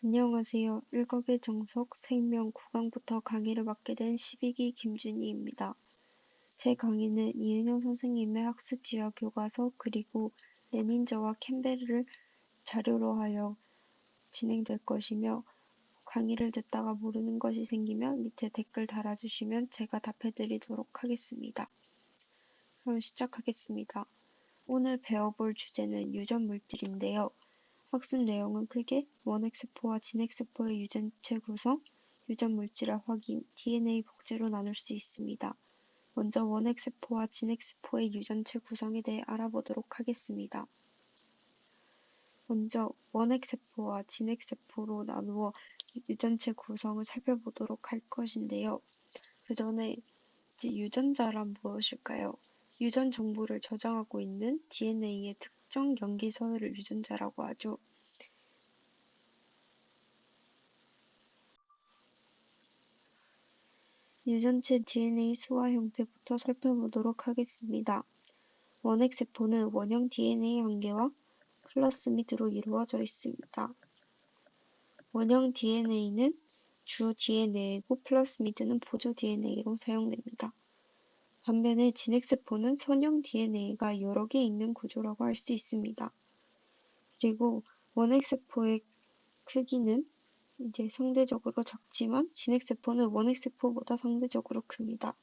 안녕하세요. 일곱의 정석 생명 구강부터 강의를 맡게 된 십이기 김준희입니다. 제 강의는 이은영 선생님의 학습 지화 교과서 그리고 레닌저와 캠벨을 자료로 하여 진행될 것이며 강의를 듣다가 모르는 것이 생기면 밑에 댓글 달아주시면 제가 답해드리도록 하겠습니다. 그럼 시작하겠습니다. 오늘 배워볼 주제는 유전 물질인데요. 학습 내용은 크게 원핵세포와 진핵세포의 유전체 구성, 유전 물질의 확인, DNA 복제로 나눌 수 있습니다. 먼저 원핵세포와 진핵세포의 유전체 구성에 대해 알아보도록 하겠습니다. 먼저 원핵세포와 진핵세포로 나누어 유전체 구성을 살펴보도록 할 것인데요. 그 전에 유전자란 무엇일까요? 유전 정보를 저장하고 있는 DNA의 특정 염기선을 유전자라고 하죠. 유전체 DNA 수와 형태부터 살펴보도록 하겠습니다. 원핵 세포는 원형 DNA 한 개와 플라스미드로 이루어져 있습니다. 원형 DNA는 주 DNA이고 플라스미드는 보조 DNA로 사용됩니다. 반면에 진핵세포는 선형 DNA가 여러 개 있는 구조라고 할 수 있습니다. 그리고 원핵세포의 크기는 이제 상대적으로 작지만 진핵세포는 원핵세포보다 상대적으로 큽니다.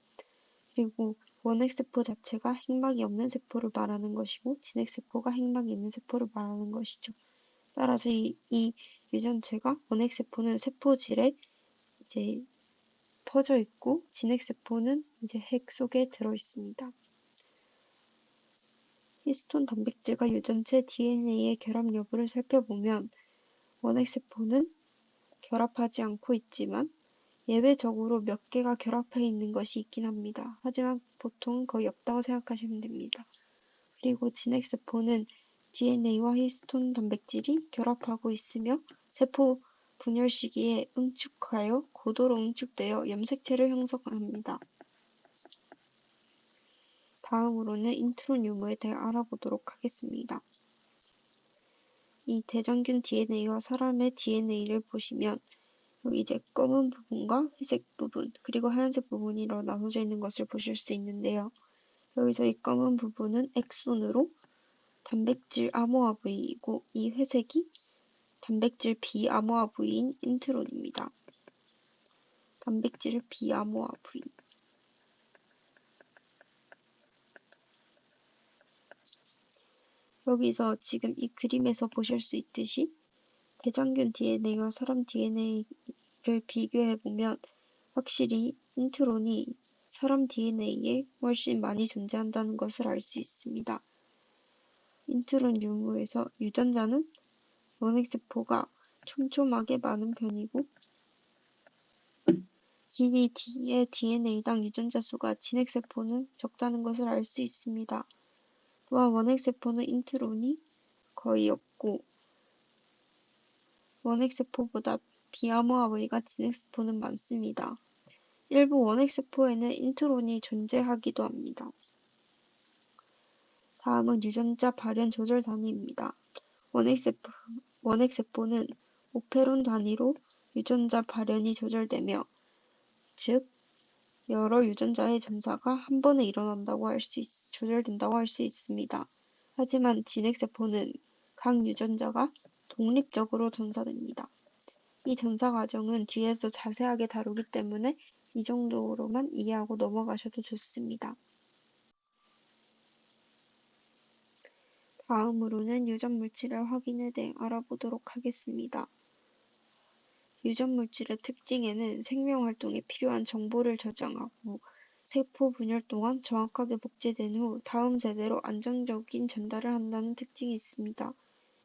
그리고 원핵세포 자체가 핵막이 없는 세포를 말하는 것이고 진핵세포가 핵막이 있는 세포를 말하는 것이죠. 따라서 이, 이 유전체가 원핵세포는 세포질에 이제 퍼져 있고 진핵세포는 이제 핵 속에 들어 있습니다. 히스톤 단백질과 유전체 DNA의 결합 여부를 살펴보면 원핵세포는 결합하지 않고 있지만 예외적으로 몇 개가 결합해 있는 것이 있긴 합니다. 하지만 보통 거의 없다고 생각하시면 됩니다. 그리고 진핵세포는 DNA와 히스톤 단백질이 결합하고 있으며 세포 분열 시기에 응축하여 고도로 응축되어 염색체를 형성합니다. 다음으로는 인트론 유무에 대해 알아보도록 하겠습니다. 이 대장균 DNA와 사람의 DNA를 보시면 여기 이제 검은 부분과 회색 부분 그리고 하얀색 부분이 나눠져 있는 것을 보실 수 있는데요. 여기서 이 검은 부분은 엑손으로 단백질 아모아 부위이고 이 회색이 단백질 비아모아 부위인 인트론입니다. 단백질 비아모아 부위 여기서 지금 이 그림에서 보실 수 있듯이 대장균 DNA와 사람 DNA를 비교해 보면 확실히 인트론이 사람 DNA에 훨씬 많이 존재한다는 것을 알 수 있습니다. 인트론 유무에서 유전자는 원핵세포가 촘촘하게 많은 편이고 길이 D의 DNA당 유전자 수가 진핵세포는 적다는 것을 알 수 있습니다. 또한 원핵세포는 인트론이 거의 없고 원핵세포보다 비아모아부위가 진핵세포는 많습니다. 일부 원핵세포에는 인트론이 존재하기도 합니다. 다음은 유전자 발현 조절 단위입니다. 원핵세포, 원핵세포는 오페론 단위로 유전자 발현이 조절되며 즉 여러 유전자의 전사가 한 번에 일어난다고 할 수 조절된다고 할 수 있습니다. 하지만 진핵세포는 각 유전자가 독립적으로 전사됩니다. 이 전사 과정은 뒤에서 자세하게 다루기 때문에 이 정도로만 이해하고 넘어가셔도 좋습니다. 다음으로는 유전 물질의 확인에 대해 알아보도록 하겠습니다. 유전 물질의 특징에는 생명 활동에 필요한 정보를 저장하고 세포 분열 동안 정확하게 복제된 후 다음 세대로 안정적인 전달을 한다는 특징이 있습니다.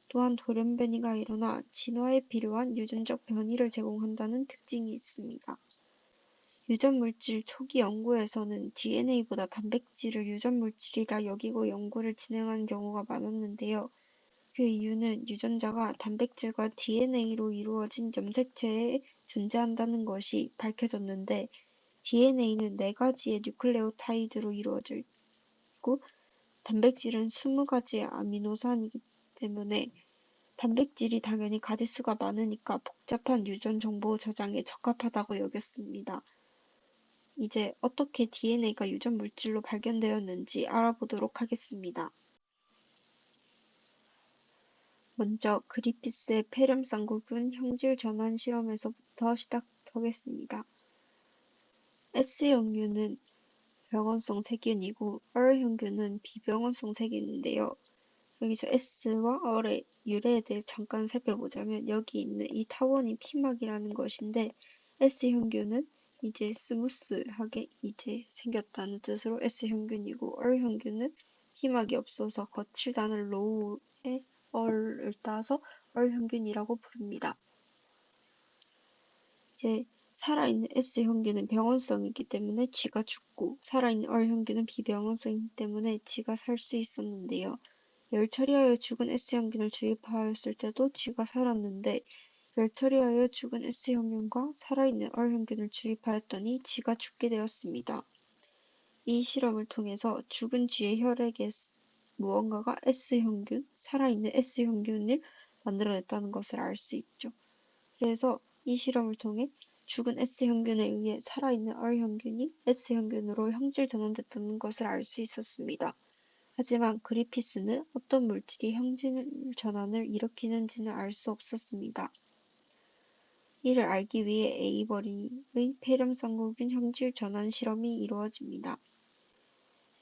또한 돌연변이가 일어나 진화에 필요한 유전적 변이를 제공한다는 특징이 있습니다. 유전물질 초기 연구에서는 DNA보다 단백질을 유전물질이라 여기고 연구를 진행한 경우가 많았는데요. 그 이유는 유전자가 단백질과 DNA로 이루어진 염색체에 존재한다는 것이 밝혀졌는데 DNA는 네 가지의 뉴클레오타이드로 이루어져 있고 단백질은 스무 가지의 아미노산이기 때문에 단백질이 당연히 가짓수가 많으니까 복잡한 유전 정보 저장에 적합하다고 여겼습니다. 이제 어떻게 DNA가 유전 물질로 발견되었는지 알아보도록 하겠습니다. 먼저 그리피스의 폐렴 쌍구균 형질 전환 실험에서부터 시작하겠습니다. S형균은 병원성 세균이고 R형균은 비병원성 세균인데요. 여기서 S와 R의 유래에 대해 잠깐 살펴보자면 여기 있는 이 타원이 피막이라는 것인데 S형균은 이제 스무스하게 이제 생겼다는 뜻으로 S형균이고 R형균은 피막이 없어서 거칠다는 로우의 얼을 따서 얼형균이라고 부릅니다. 이제 살아있는 S형균은 병원성이기 때문에 쥐가 죽고 살아있는 R형균은 비병원성이기 때문에 쥐가 살 수 있었는데요. 열 처리하여 죽은 S형균을 주입하였을 때도 쥐가 살았는데 열 처리하여 죽은 S형균과 살아 있는 R형균을 주입하였더니 쥐가 죽게 되었습니다. 이 실험을 통해서 죽은 쥐의 혈액에 무언가가 S형균, 살아있는 S형균을 만들어냈다는 것을 알 수 있죠. 그래서 이 실험을 통해 죽은 S형균에 의해 살아있는 R형균이 S형균으로 형질 전환됐다는 것을 알 수 있었습니다. 하지만 그리피스는 어떤 물질이 형질 전환을 일으키는지는 알 수 없었습니다. 이를 알기 위해 에이버리의 폐렴 쌍구균 형질 전환 실험이 이루어집니다.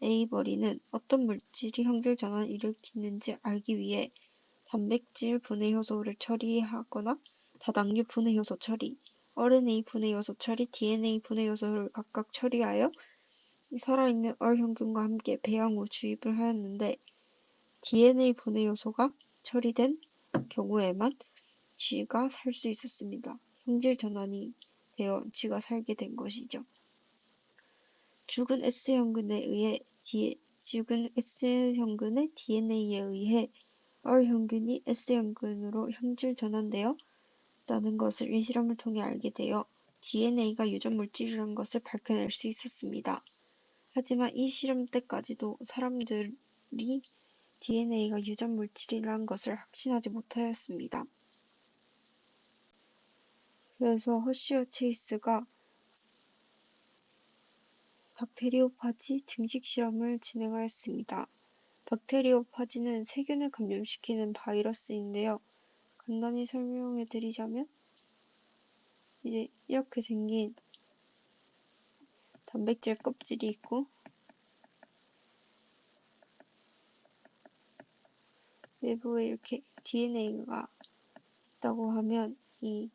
에이버리는 어떤 물질이 형질 전환을 일으키는지 알기 위해 단백질 분해 효소를 처리하거나 다당류 분해 효소 처리, RNA 분해 효소 처리, DNA 분해 효소를 각각 처리하여 살아있는 얼형균과 함께 배양 후 주입을 하였는데 DNA 분해 효소가 처리된 경우에만 쥐가 살 수 있었습니다. 형질 전환이 되어 쥐가 살게 된 것이죠. 죽은 S형균에 의해 죽은 S형균의 DNA에 의해 R형균이 S형균으로 형질 전환되어 다는 것을 이 실험을 통해 알게 되어 DNA가 유전 물질이라는 것을 밝혀낼 수 있었습니다. 하지만 이 실험 때까지도 사람들이 DNA가 유전 물질이라는 것을 확신하지 못하였습니다. 그래서 허쉬어 체이스가 박테리오파지 증식 실험을 진행하였습니다. 박테리오파지는 세균을 감염시키는 바이러스인데요. 간단히 설명해 드리자면 이제 이렇게 생긴 단백질 껍질이 있고 외부에 이렇게 DNA가 있다고 하면 이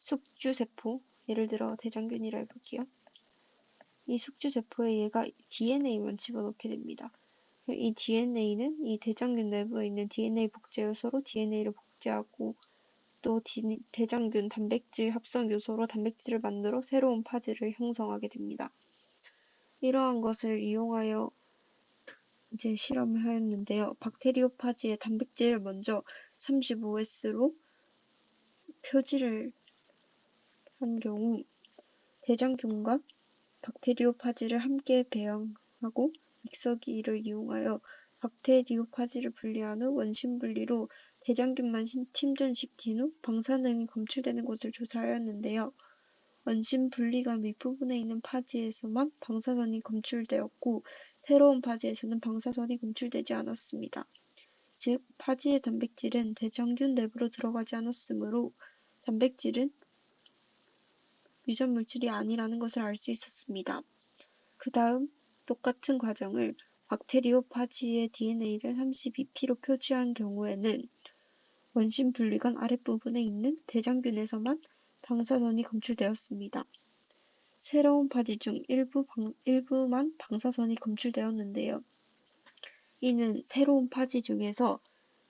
숙주세포, 예를 들어 대장균이라 해볼게요. 이 숙주세포에 얘가 DNA만 집어넣게 됩니다. 이 DNA는 이 대장균 내부에 있는 DNA 복제 요소로 DNA를 복제하고 또 대장균 단백질 합성 요소로 단백질을 만들어 새로운 파지를 형성하게 됩니다. 이러한 것을 이용하여 이제 실험을 하였는데요. 박테리오파지의 단백질을 먼저 35S로 표지를 한 경우 대장균과 박테리오파지를 함께 배양하고 믹서기를 이용하여 박테리오파지를 분리한 후 원심 분리로 대장균만 침전시킨 후 방사능이 검출되는 것을 조사하였는데요. 원심 분리가 밑부분에 있는 파지에서만 방사선이 검출되었고 새로운 파지에서는 방사선이 검출되지 않았습니다. 즉, 파지의 단백질은 대장균 내부로 들어가지 않았으므로 단백질은 유전 물질이 아니라는 것을 알 수 있었습니다. 그 다음 똑같은 과정을 박테리오파지의 DNA를 32P로 표시한 경우에는 원심 분리관 아랫부분에 있는 대장균에서만 방사선이 검출되었습니다. 새로운 파지 중 일부 방, 일부만 방사선이 검출되었는데요. 이는 새로운 파지 중에서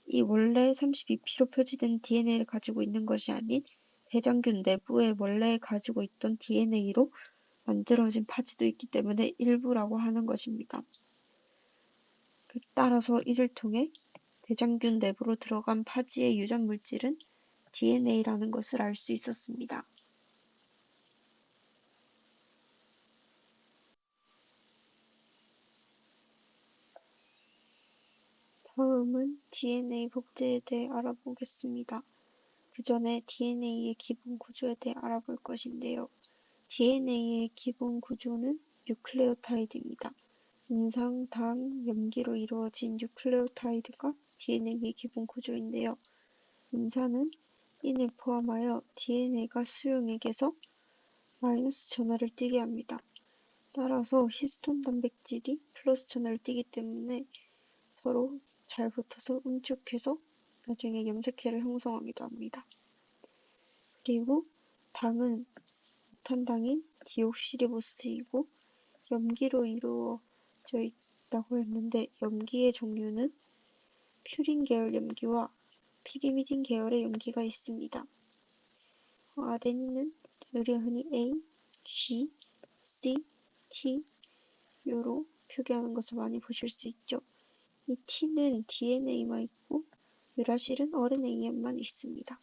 이 원래 32P로 표지된 DNA를 가지고 있는 것이 아닌 대장균 내부에 원래 가지고 있던 DNA로 만들어진 파지도 있기 때문에 일부라고 하는 것입니다. 따라서 이를 통해 대장균 내부로 들어간 파지의 유전 물질은 DNA라는 것을 알 수 있었습니다. 다음은 DNA 복제에 대해 알아보겠습니다. 그 전에 DNA의 기본 구조에 대해 알아볼 것인데요. DNA의 기본 구조는 뉴클레오타이드입니다. 인상, 당, 염기로 이루어진 뉴클레오타이드가 DNA의 기본 구조인데요. 인사는 인을 포함하여 DNA가 수용액에서 마이너스 전하를 띠게 합니다. 따라서 히스톤 단백질이 플러스 전하를 띠기 때문에 서로 잘 붙어서 응축해서 나중에 염색체를 형성하기도 합니다. 그리고 당은 탄당인 디옥시리보스이고 염기로 이루어져 있다고 했는데 염기의 종류는 퓨린 계열 염기와 피리미딘 계열의 염기가 있습니다. 아데닌은 우리가 흔히 A, G, C, T, U로 표기하는 것을 많이 보실 수 있죠. 이 T는 DNA만 있고 유라실은 RNA에만 있습니다.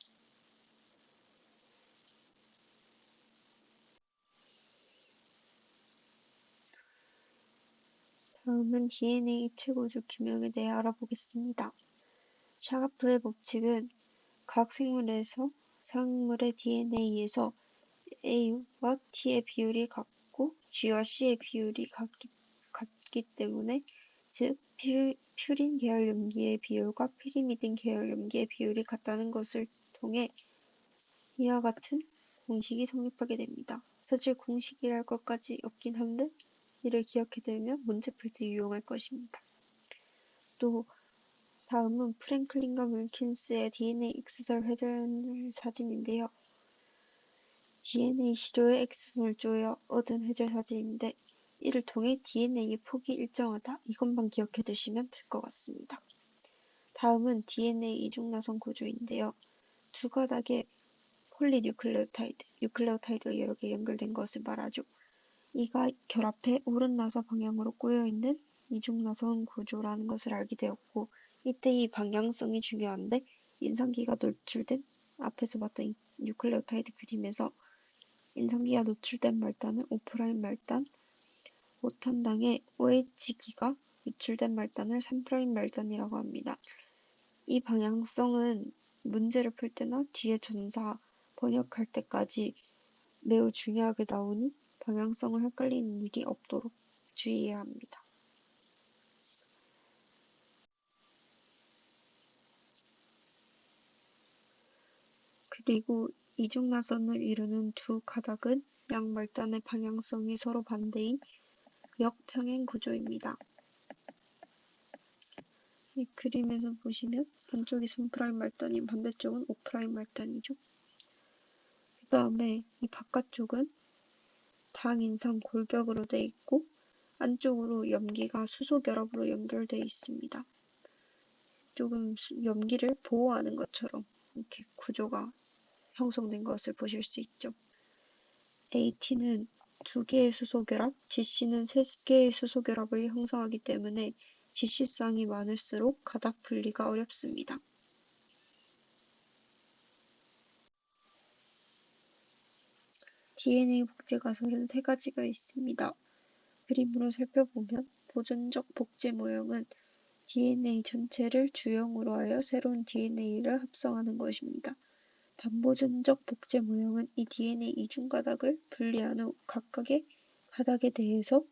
다음은 DNA 입체 구조 규명에 대해 알아보겠습니다. 샤가프의 법칙은 각 생물에서 생물의 DNA에서 A와 T의 비율이 같고 G와 C의 비율이 같기, 같기 때문에 즉 퓨린 계열 염기의 비율과 피리미딘 계열 염기의 비율이 같다는 것을 통해 이와 같은 공식이 성립하게 됩니다. 사실 공식이랄 것까지 없긴 한데 이를 기억해두면 문제 풀 때 유용할 것입니다. 또 다음은 프랭클린과 물킨스의 DNA X설 회전 사진인데요. DNA 시료의 X선을 쪼여 얻은 회전 사진인데 이를 통해 DNA의 폭이 일정하다 이것만 기억해 두시면 될 것 같습니다. 다음은 DNA 이중나선 구조인데요. 두 가닥의 폴리뉴클레오타이드, 뉴클레오타이드가 여러 개 연결된 것을 말하죠. 이가 결합해 오른 나선 방향으로 꼬여있는 이중나선 구조라는 것을 알게 되었고 이때 이 방향성이 중요한데 인상기가 노출된 앞에서 봤던 뉴클레오타이드 그림에서 인상기가 노출된 말단은 오프라인 말단, 오탄당의 OH기가 유출된 말단을 3프라임 말단이라고 합니다. 이 방향성은 문제를 풀 때나 뒤에 전사 번역할 때까지 매우 중요하게 나오니 방향성을 헷갈리는 일이 없도록 주의해야 합니다. 그리고 이중나선을 이루는 두 가닥은 양 말단의 방향성이 서로 반대인 역평행 구조입니다. 이 그림에서 보시면 한쪽이 3프라임 말단인 반대쪽은 5프라임 말단이죠. 그 다음에 이 바깥쪽은 당인상 골격으로 되어 있고 안쪽으로 염기가 수소 결합으로 연결되어 있습니다. 조금 염기를 보호하는 것처럼 이렇게 구조가 형성된 것을 보실 수 있죠. AT는 두 개의 수소 결합, GC는 세 개의 수소 결합을 형성하기 때문에 GC쌍이 많을수록 가닥 분리가 어렵습니다. DNA 복제 가설은 세 가지가 있습니다. 그림으로 살펴보면 보존적 복제 모형은 DNA 전체를 주형으로 하여 새로운 DNA를 합성하는 것입니다. 반보존적 복제 모형은 이 DNA 이중 가닥을 분리한 후 각각의 가닥에 대해서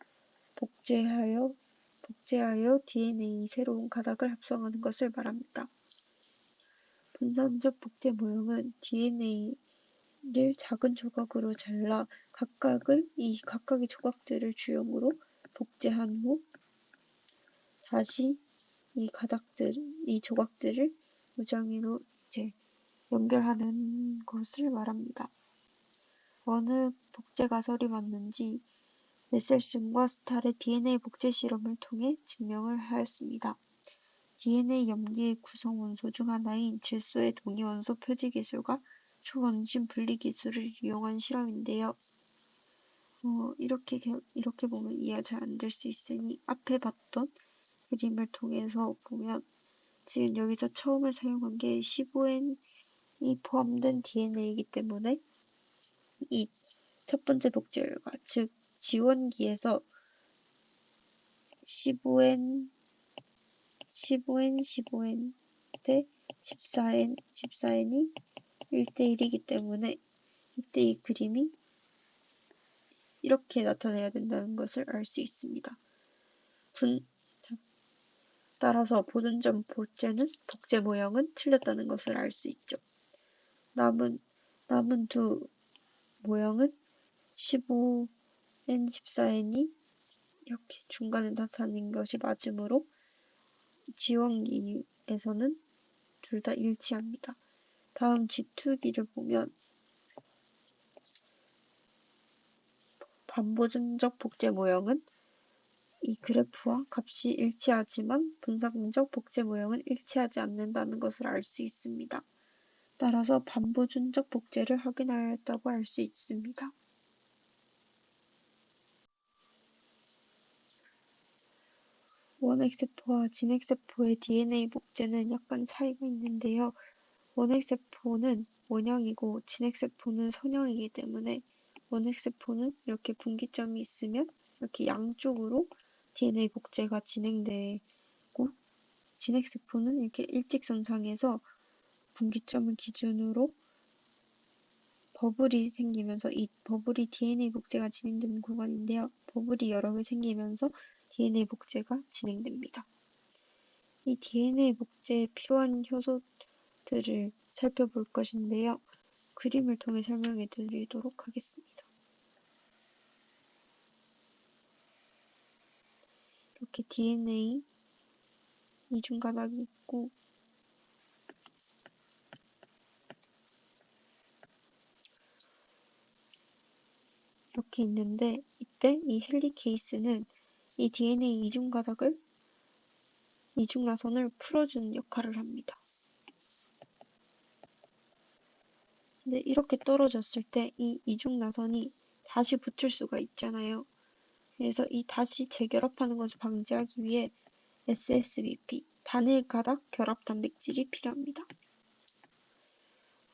복제하여 복제하여 DNA 새로운 가닥을 합성하는 것을 말합니다. 분산적 복제 모형은 DNA 를 작은 조각으로 잘라 각각을 이 각각의 조각들을 주형으로 복제한 후 다시 이 가닥들, 이 조각들을 무장위로 이제 연결하는 것을 말합니다. 어느 복제 가설이 맞는지 메셀슨과 스탈의 DNA 복제 실험을 통해 증명을 하였습니다. DNA 염기의 구성 원소 중 하나인 질소의 동위 원소 표지 기술과 초원심 분리 기술을 이용한 실험인데요. 어, 이렇게 이렇게 보면 이해가 잘 안 될 수 있으니 앞에 봤던 그림을 통해서 보면 지금 여기서 처음에 사용한 게 15N 이 포함된 DNA이기 때문에 이 첫 번째 복제 결과, 즉 지원기에서 15N 15N, 15N 대 14N, 14N이 1대 1이기 때문에 이때 이 그림이 이렇게 나타내야 된다는 것을 알 수 있습니다. 분, 따라서 보존점 복제는 복제 모형은 틀렸다는 것을 알 수 있죠. 남은 남은 두 모형은 15n, 14n이 이렇게 중간에 나타낸 것이 맞으므로 지원기에서는 둘 다 일치합니다. 다음 G2기를 보면 반보존적 복제 모형은 이 그래프와 값이 일치하지만 분석적 복제 모형은 일치하지 않는다는 것을 알 수 있습니다. 따라서 반보존적 복제를 확인하였다고 할 수 있습니다. 원핵세포와 진핵세포의 DNA 복제는 약간 차이가 있는데요. 원핵세포는 원형이고 진핵세포는 선형이기 때문에 원핵세포는 이렇게 분기점이 있으면 이렇게 양쪽으로 DNA 복제가 진행되고 진핵세포는 이렇게 일직선상에서 분기점을 기준으로 버블이 생기면서 이 버블이 DNA 복제가 진행되는 구간인데요. 버블이 여러 개 생기면서 DNA 복제가 진행됩니다. 이 DNA 복제에 필요한 효소들을 살펴볼 것인데요. 그림을 통해 설명해 드리도록 하겠습니다. 이렇게 DNA 이중가닥이 있고 이렇게 있는데 이때 이 헬리케이스는 이 DNA 이중 가닥을 이중 나선을 풀어주는 역할을 합니다. 근데 이렇게 떨어졌을 때 이 이중 나선이 다시 붙을 수가 있잖아요. 그래서 이 다시 재결합하는 것을 방지하기 위해 SSBP, 단일 가닥 결합 단백질이 필요합니다.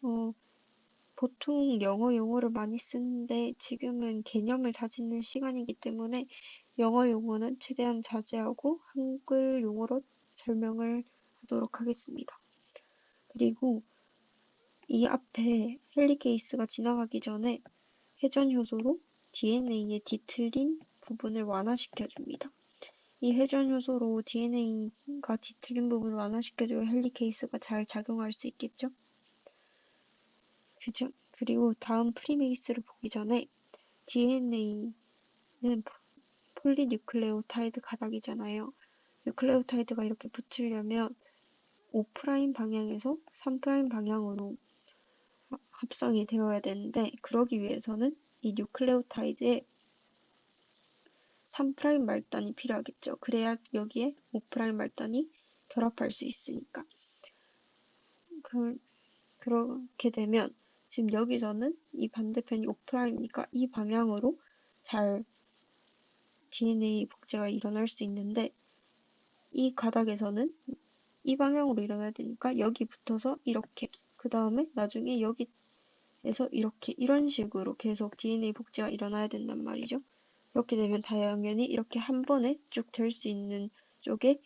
어, 보통 영어 용어를 많이 쓰는데 지금은 개념을 다지는 시간이기 때문에 영어 용어는 최대한 자제하고 한글 용어로 설명을 하도록 하겠습니다. 그리고 이 앞에 헬리케이스가 지나가기 전에 회전 효소로 DNA의 뒤틀린 부분을 완화시켜 줍니다. 이 회전 효소로 DNA가 뒤틀린 부분을 완화시켜줘야 헬리케이스가 잘 작용할 수 있겠죠? 그리고 다음 프리메이스를 보기 전에 DNA는 폴리뉴클레오타이드 가닥이잖아요. 뉴클레오타이드가 이렇게 붙으려면 5' 방향에서 3' 방향으로 합성이 되어야 되는데 그러기 위해서는 이 뉴클레오타이드에 3' 말단이 필요하겠죠. 그래야 여기에 5' 말단이 결합할 수 있으니까. 그, 그렇게 되면 지금 여기서는 이 반대편이 5'이니까 이 방향으로 잘 DNA 복제가 일어날 수 있는데 이 가닥에서는 이 방향으로 일어나야 되니까 여기 붙어서 이렇게 그 다음에 나중에 여기에서 이렇게 이런 식으로 계속 DNA 복제가 일어나야 된단 말이죠. 이렇게 되면 당연히 이렇게 한 번에 쭉 될 수 있는 쪽에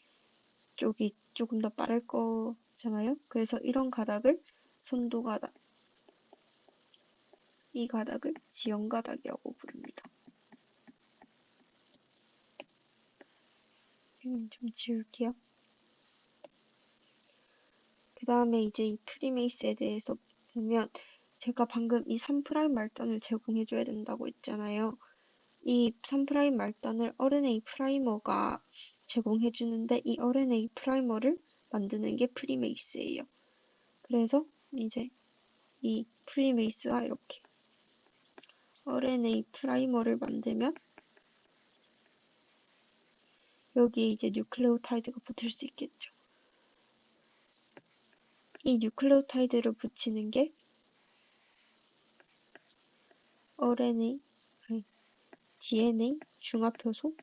쪽이 조금 더 빠를 거잖아요. 그래서 이런 가닥을 선도 가닥, 이 가닥을 지연 가닥이라고 부릅니다. 음, 좀 지울게요. 그 다음에 이제 이 프리메이스에 대해서 보면 제가 방금 이 3' 말단을 제공해줘야 된다고 했잖아요. 이 3' 말단을 RNA 프라이머가 제공해주는데 이 RNA 프라이머를 만드는 게 프리메이스예요. 그래서 이제 이 프리메이스가 이렇게 RNA 프라이머를 만들면 여기에 이제 뉴클레오타이드가 붙을 수 있겠죠. 이 뉴클레오타이드를 붙이는 게 RNA, 아니, DNA 중합효소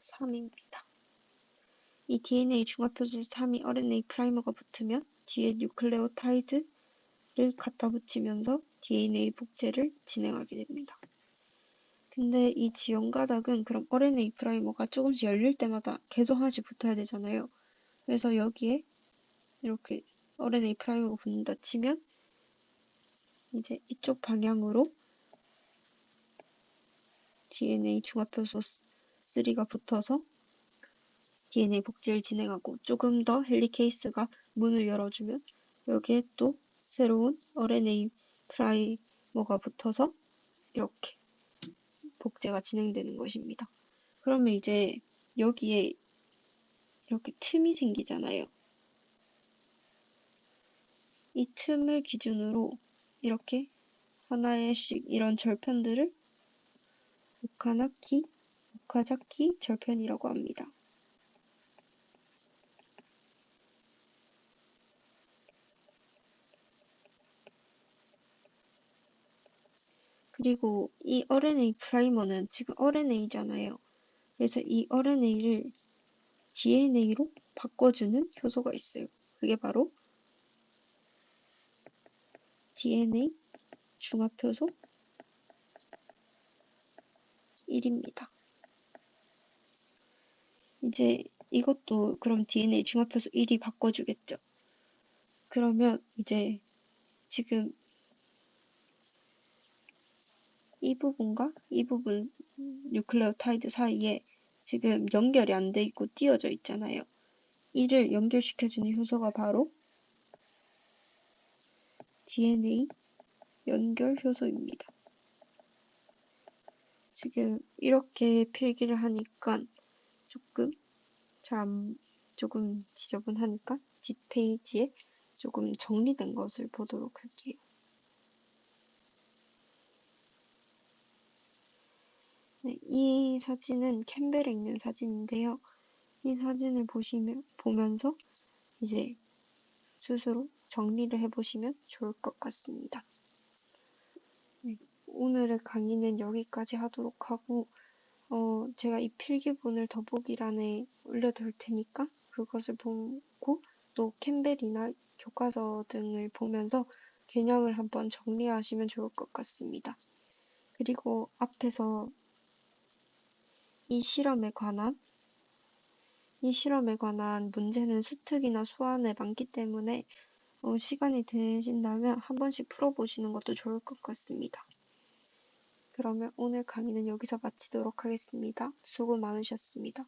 3입니다. 이 DNA 중합효소 3이 RNA 프라이머가 붙으면 뒤에 뉴클레오타이드 를 갖다 붙이면서 DNA 복제를 진행하게 됩니다. 근데 이 지연 가닥은 그럼 RNA 프라이머가 조금씩 열릴 때마다 계속 하나씩 붙어야 되잖아요. 그래서 여기에 이렇게 RNA 프라이머가 붙는다 치면 이제 이쪽 방향으로 DNA 중합효소 3가 붙어서 DNA 복제를 진행하고 조금 더 헬리케이스가 문을 열어주면 여기에 또 새로운 RNA 프라이머가 붙어서 이렇게 복제가 진행되는 것입니다. 그러면 이제 여기에 이렇게 틈이 생기잖아요. 이 틈을 기준으로 이렇게 하나씩 이런 절편들을 오카나키, 오카자키 절편이라고 합니다. 그리고 이 RNA 프라이머는 지금 RNA잖아요. 그래서 이 RNA를 DNA로 바꿔주는 효소가 있어요. 그게 바로 DNA 중합효소 1입니다. 이제 이것도 그럼 DNA 중합효소 1이 바꿔주겠죠. 그러면 이제 지금 이 부분과 이 부분 뉴클레오타이드 사이에 지금 연결이 안 돼 있고 띄어져 있잖아요. 이를 연결시켜주는 효소가 바로 DNA 연결 효소입니다. 지금 이렇게 필기를 하니까 조금 참 조금 지저분하니까 뒷페이지에 조금 정리된 것을 보도록 할게요. 네, 이 사진은 캠벨에 있는 사진인데요. 이 사진을 보시면, 보면서 이제 스스로 정리를 해보시면 좋을 것 같습니다. 네, 오늘의 강의는 여기까지 하도록 하고, 어, 제가 이 필기본을 더보기란에 올려둘 테니까 그것을 보고 또 캠벨이나 교과서 등을 보면서 개념을 한번 정리하시면 좋을 것 같습니다. 그리고 앞에서 이 실험에 관한 이 실험에 관한 문제는 수특이나 수안에 많기 때문에 어, 시간이 되신다면 한 번씩 풀어보시는 것도 좋을 것 같습니다. 그러면 오늘 강의는 여기서 마치도록 하겠습니다. 수고 많으셨습니다.